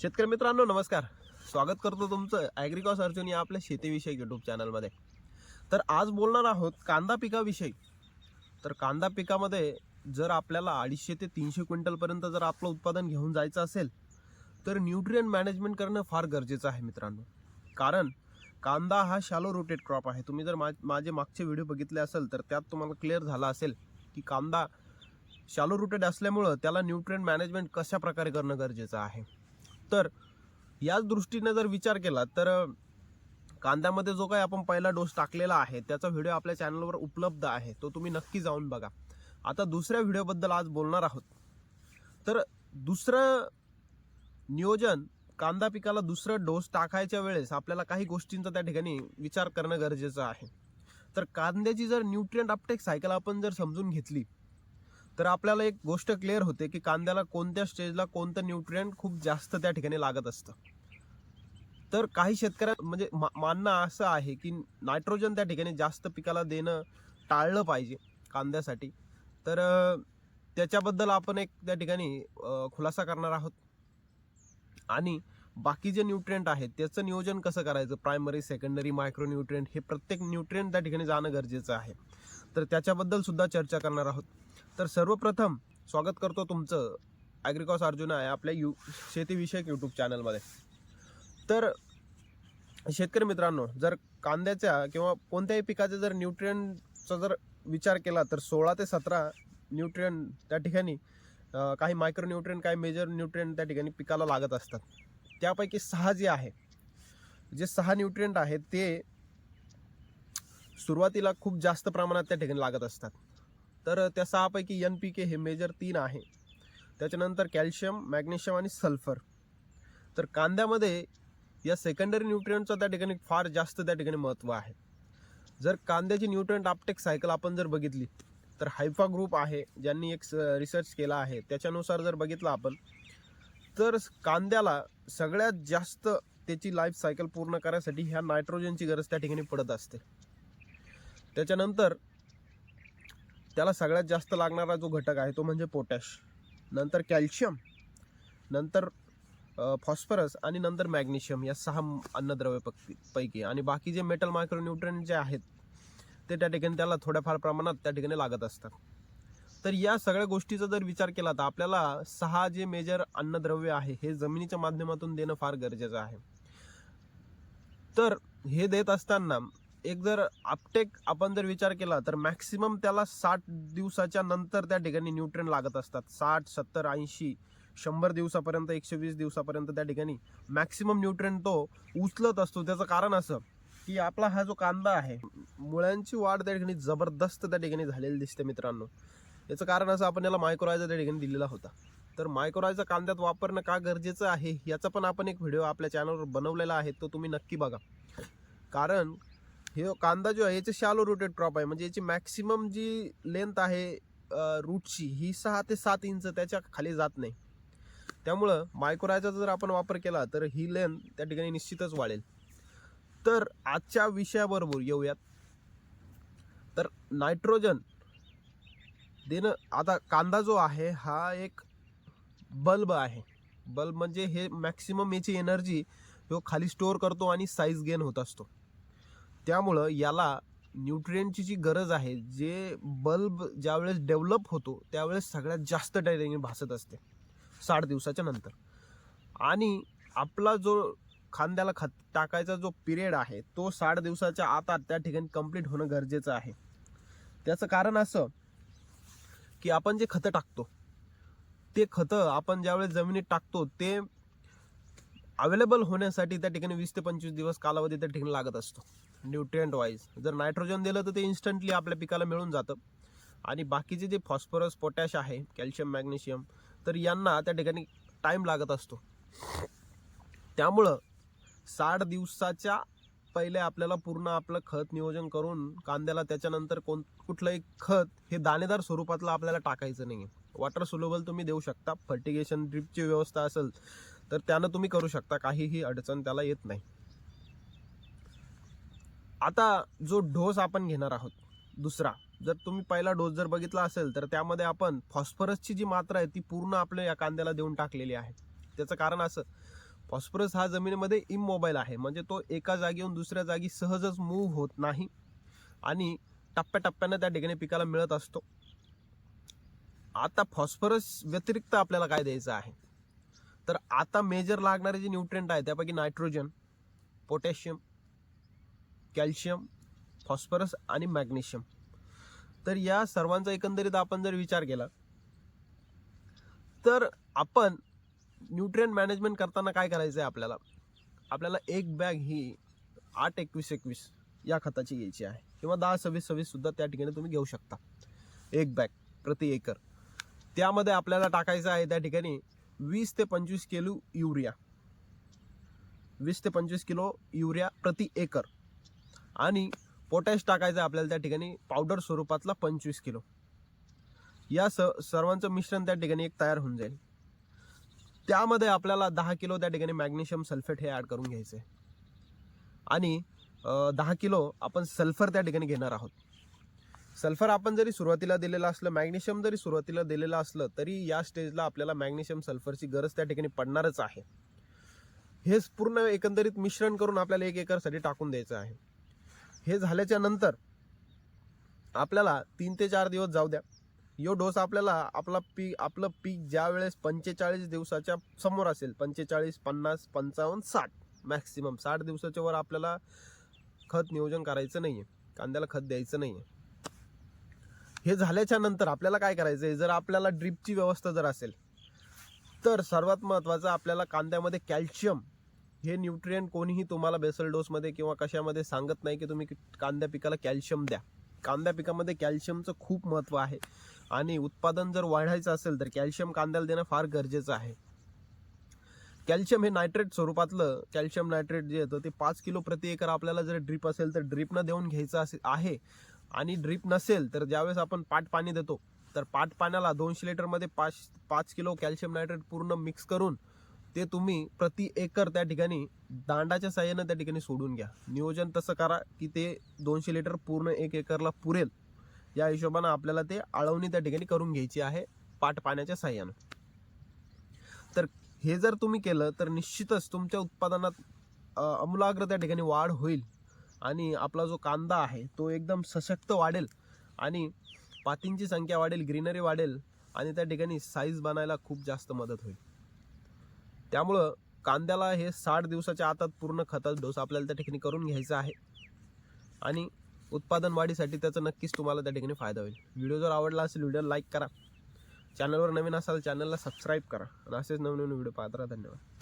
शेतकरी मित्रांनो नमस्कार. स्वागत करतो तुमचं ॲग्रिकॉस अर्जुन या आपल्या शेतीविषयी यूट्यूब चॅनलमध्ये तर आज बोलणार आहोत कांदा पिकाविषयी. तर कांदा पिकामध्ये जर आपल्याला अडीचशे ते तीनशे क्विंटलपर्यंत जर आपलं उत्पादन घेऊन जायचं असेल तर न्यूट्रियन मॅनेजमेंट करणं फार गरजेचं आहे मित्रांनो. कारण कांदा हा शॅलो रोटेड क्रॉप आहे. तुम्ही जर मा माझे मागचे व्हिडिओ बघितले असेल तर त्यात तुम्हाला क्लिअर झाला असेल की कांदा शॅलो रुटेड असल्यामुळं त्याला न्यूट्रियन मॅनेजमेंट कशा प्रकारे करणं गरजेचं आहे. तर याच दृष्टीने जर विचार केला तर कांद्यामध्ये जो काही आपण पहिला डोस टाकलेला आहे त्याचा व्हिडिओ आपल्या चॅनलवर उपलब्ध आहे तो तुम्ही नक्की जाऊन बघा. आता दुसऱ्या व्हिडिओबद्दल आज बोलणार आहोत. तर दुसरं नियोजन कांदा पिकाला दुसरं डोस टाकायच्या वेळेस आपल्याला काही गोष्टींचा त्या ठिकाणी विचार करणं गरजेचं आहे. तर कांद्याची जर न्यूट्रियंट अपटेक सायकल आपण जर समजून घेतली तर आपल्याला एक गोष्ट क्लिअर होते की कांद्याला कोणत्या स्टेजला कोणतं न्यूट्रियंट खूप जास्त त्या ठिकाणी लागत असतं. तर काही शेतकऱ्या म्हणजे मा- मानणं असं आहे की नायट्रोजन त्या ठिकाणी जास्त पिकाला देणं टाळलं पाहिजे कांद्यासाठी. तर त्याच्याबद्दल आपण एक त्या ठिकाणी खुलासा करणार आहोत. आणि बाकी जे न्यूट्रियंट आहेत त्याचं नियोजन कसं करायचं? प्रायमरी सेकंडरी मायक्रो न्यूट्रियंट हे प्रत्येक न्यूट्रियंट त्या ठिकाणी जाणं गरजेचं आहे. तर त्याच्याबद्दल सुद्धा चर्चा करणार आहोत. तर सर्वप्रथम स्वागत करतो तुमचं ॲग्रिकॉस अर्जुन आहे आपल्या यू शेतीविषयक यूट्यूब चॅनलमध्ये तर शेतकरी मित्रांनो जर कांद्याच्या किंवा कोणत्याही पिकाचा जर न्यूट्रियनचा जर विचार केला तर सोळा ते सतरा न्यूट्रियन त्या ठिकाणी काही मायक्रो न्यूट्रियन काही मेजर न्यूट्रियन त्या ठिकाणी पिकाला लागत असतात. त्यापैकी सहा जे आहे जे सहा न्यूट्रियंट आहेत ते सुरुवातीला खूप जास्त प्रमाणात त्या ठिकाणी लागत असतात. तर त्या सहापैकी एन पी के हे मेजर तीन आहे. त्याच्यानंतर कॅल्शियम मॅग्नेशियम आणि सल्फर तर कांद्यामध्ये या सेकंडरी न्यूट्रियंटचं त्या ठिकाणी फार जास्त त्या ठिकाणी महत्त्व आहे. जर कांद्याची न्यूट्रियंट आपटेक सायकल आपण जर बघितली तर हायफा ग्रुप आहे ज्यांनी एक रिसर्च केला आहे. त्याच्यानुसार जर बघितलं आपण तर कांद्याला सगळ्यात जास्त त्याची लाईफ सायकल पूर्ण करायसाठी ह्या नायट्रोजनची गरज त्या ठिकाणी पडत असते. त्याच्यानंतर त्याला सगळ्यात जास्त लागणारा जो घटक आहे तो म्हणजे पोटॅश. नंतर कॅल्शियम नंतर फॉस्फरस आणि नंतर मॅग्नेशियम या सहा अन्नद्रव्य पक- पैकी. आणि बाकी जे मेटल मायक्रोन्यूट्रन जे आहेत ते त्या ठिकाणी त्याला थोड्याफार प्रमाणात त्या ठिकाणी लागत असतात. तर या सगळ्या गोष्टीचा जर विचार केला तर आपल्याला सहा जे मेजर अन्नद्रव्य आहे हे जमिनीच्या माध्यमातून देणं फार गरजेचं आहे. तर हे देत असताना एक जर आपटेक आपण जर विचार केला तर मॅक्सिमम त्याला साठ दिवसाच्या नंतर त्या ठिकाणी न्यूट्रन लागत असतात. साठ सत्तर ऐंशी शंभर दिवसापर्यंत एकशे वीस दिवसापर्यंत त्या ठिकाणी मॅक्सिमम न्यूट्रन तो उचलत असतो. त्याचं कारण असं की आपला हा जो कांदा आहे मुळ्यांची वाढ त्या ठिकाणी जबरदस्त त्या ठिकाणी झालेली दिसते मित्रांनो. याचं कारण असं आपण याला मायक्रोरायझा त्या ठिकाणी दिलेला होता. तर मायक्रोरायझा कांद्यात वापरणं का गरजेचं आहे याचा पण आपण एक व्हिडिओ आपल्या चॅनलवर बनवलेला आहे तो तुम्ही नक्की बघा. कारण हे कांदा जो आहे याचे शॅलो रुटेड क्रॉप आहे. म्हणजे याची मॅक्सिमम जी लेंथ आहे रूटची ही सहा ते सात इंच त्याच्याखाली जात नाही. त्यामुळं मायक्रोरायचा जर आपण वापर केला तर ही लेंथ त्या ठिकाणी निश्चितच वाढेल. तर आजच्या विषयाबरोबर येऊयात. तर नायट्रोजन देणं आता कांदा जो आहे हा एक बल्ब आहे. बल्ब म्हणजे हे मॅक्सिमम याची एनर्जी तो खाली स्टोअर करतो आणि साईज गेन होत असतो. त्यामुळं याला न्यूट्रियनची जी गरज आहे जे बल्ब ज्यावेळेस डेव्हलप होतो त्यावेळेस सगळ्यात जास्त डायरेक्ट भासत असते साठ दिवसाच्या नंतर. आणि आपला जो खांद्याला खत टाकायचा जो पिरियड आहे तो साठ दिवसाच्या आतात त्या ठिकाणी कंप्लीट होणं गरजेचं आहे. त्याचं कारण असं की आपण जे खतं टाकतो ते खतं आपण ज्यावेळेस जमिनीत टाकतो ते अवेलेबल होण्यासाठी त्या ठिकाणी वीस ते पंचवीस दिवस कालावधी त्या ठिकाणी लागत असतो. न्यूट्रियंट वाईज जर नायट्रोजन दिलं तर ते इन्स्टंटली आपल्या पिकाला मिळून जातं. आणि बाकीचे जे फॉस्फरस पोटॅश आहे कॅल्शियम मॅग्नेशियम तर यांना त्या ठिकाणी टाईम लागत असतो. त्यामुळं साठ दिवसाच्या पहिले आपल्याला पूर्ण आपलं खत नियोजन करून कांद्याला त्याच्यानंतर कोण कुठलंही खत हे दाणेदार स्वरूपातलं आपल्याला टाकायचं नाही आहे वॉटर सुलेबल तुम्ही देऊ शकता. फर्टिगेशन ड्रिपची व्यवस्था असेल तर त्यानं तुम्ही करू शकता काहीही अडचण त्याला येत नाही. आता जो डोस आपण घेणार आहोत दुसरा जर तुम्ही पहिला डोस जर बघितला असेल तर त्यामध्ये आपण फॉस्फरसची जी मात्रा आहे ती पूर्ण आपल्या या कांद्याला देऊन टाकलेली आहे. त्याचं कारण असं फॉस्फरस हा जमिनीमध्ये इमोबाईल आहे म्हणजे तो एका जागेहून दुसऱ्या जागी सहजच मूव्ह होत नाही आणि टप्प्याटप्प्यानं त्या ठिकाणी पिकाला मिळत असतो. आता फॉस्फरस व्यतिरिक्त आपल्याला काय द्यायचं आहे? तर आता मेजर लागणारे जे न्यूट्रिएंट आहे त्यापैकी नायट्रोजन पोटॅशियम कॅल्शियम फॉस्फरस आणि मॅग्नेशियम तर या सर्वांचा एकंदरीत आपण जर विचार केला तर आपण न्यूट्रिएंट मॅनेजमेंट करताना काय करायचं आहे आपल्याला? आपल्याला एक बॅग ही आठ एकवीस एकवीस या खताची घ्यायची आहे. किंवा दहा सव्वीस सव्वीस सुद्धा त्या ठिकाणी तुम्ही घेऊ शकता. एक बॅग प्रति एकर. त्यामध्ये आपल्याला टाकायचं आहे त्या ठिकाणी वीस ते पंचवीस किलो युरिया. वीस ते पंचवीस किलो युरिया प्रति एकर. आणि पोटॅश टाकायचं आहे आपल्याला त्या ठिकाणी पावडर स्वरूपातला पंचवीस किलो. या स सर्वांचं मिश्रण त्या ठिकाणी एक तयार होऊन जाईल. त्यामध्ये आपल्याला दहा किलो त्या ठिकाणी मॅग्नेशियम सल्फेट हे ॲड करून घ्यायचं आहे आणि दहा किलो आपण सल्फर त्या ठिकाणी घेणार आहोत. सल्फर आपण जरी सुरुवातीला दिलेलं असलं मॅग्नेशियम जरी सुरुवातीला दिलेलं असलं तरी या स्टेजला आपल्याला मॅग्नेशियम सल्फरची गरज त्या ठिकाणी पडणारच आहे. हेच पूर्ण एकंदरीत मिश्रण करून आपल्याला एक एकरसाठी टाकून द्यायचं आहे. हे झाल्याच्यानंतर आपल्याला तीन ते चार दिवस जाऊ द्या. यो डोस आपल्याला आपला पीक आपलं पीक ज्या वेळेस पंचेचाळीस दिवसाच्या समोर असेल पंचेचाळीस पन्नास पंचावन्न साठ मॅक्सिमम साठ दिवसाच्या वर आपल्याला खत नियोजन करायचं नाही आहे कांद्याला खत द्यायचं नाही आहे हे झाल्याच्यानंतर आपल्याला काय करायचं आहे जर आपल्याला ड्रीपची व्यवस्था जर असेल तर सर्वात महत्त्वाचं आपल्याला कांद्यामध्ये कॅल्शियम हे न्यूट्रियंट कोणीही तुम्हाला बेसल डोसमध्ये किंवा कशामध्ये सांगत नाही की तुम्ही कांद्या पिकाला कॅल्शियम द्या. कांद्या पिकामध्ये कॅल्शियमचं खूप महत्त्व आहे आणि उत्पादन जर वाढायचं असेल तर कॅल्शियम कांद्याला देणं फार गरजेचं आहे. कॅल्शियम हे नायट्रेट स्वरूपातलं कॅल्शियम नायट्रेट जे येतं ते पाच किलो प्रति एकर आपल्याला जर ड्रीप असेल तर ड्रीपनं देऊन घ्यायचं असे आहे. आणि ड्रीप नसेल तर ज्यावेळेस आपण पाट पाणी देतो तर पाट पाण्याला दोनशे लिटरमध्ये पाच पाच किलो कॅल्शियम नायट्रेट पूर्ण मिक्स करून ते तुम्ही प्रति एकर त्या ठिकाणी दांडाच्या साह्यानं त्या ठिकाणी सोडून घ्या. नियोजन तसं करा की ते दोनशे लिटर पूर्ण एक एकरला पुरेल. या हिशोबानं आपल्याला ते आळवणी त्या ठिकाणी करून घ्यायची आहे पाट पाण्याच्या साह्यानं. तर हे जर तुम्ही केलं तर निश्चितच तुमच्या उत्पादनात अमूलाग्र आमूलाग्र त्या ठिकाणी वाढ होईल. आणि आपला जो कांदा आहे तो एकदम सशक्त वाढेल. आणि पातींची संख्या वाढेल ग्रीनरी वाढेल आणि त्या ठिकाणी साईज बनायला खूप जास्त मदत होईल. त्यामुळं कांद्याला हे साठ दिवसाच्या आतात पूर्ण खताचा डोस आपल्याला त्या ठिकाणी करून घ्यायचा आहे. आणि उत्पादन वाढीसाठी त्याचा नक्कीच तुम्हाला त्या ठिकाणी फायदा होईल. व्हिडिओ जर आवडला असेल व्हिडिओ लाईक करा. चॅनलवर नवीन असाल चॅनलला सबस्क्राईब करा. आणि असेच नवनवीन व्हिडिओ पाहत राहा. धन्यवाद.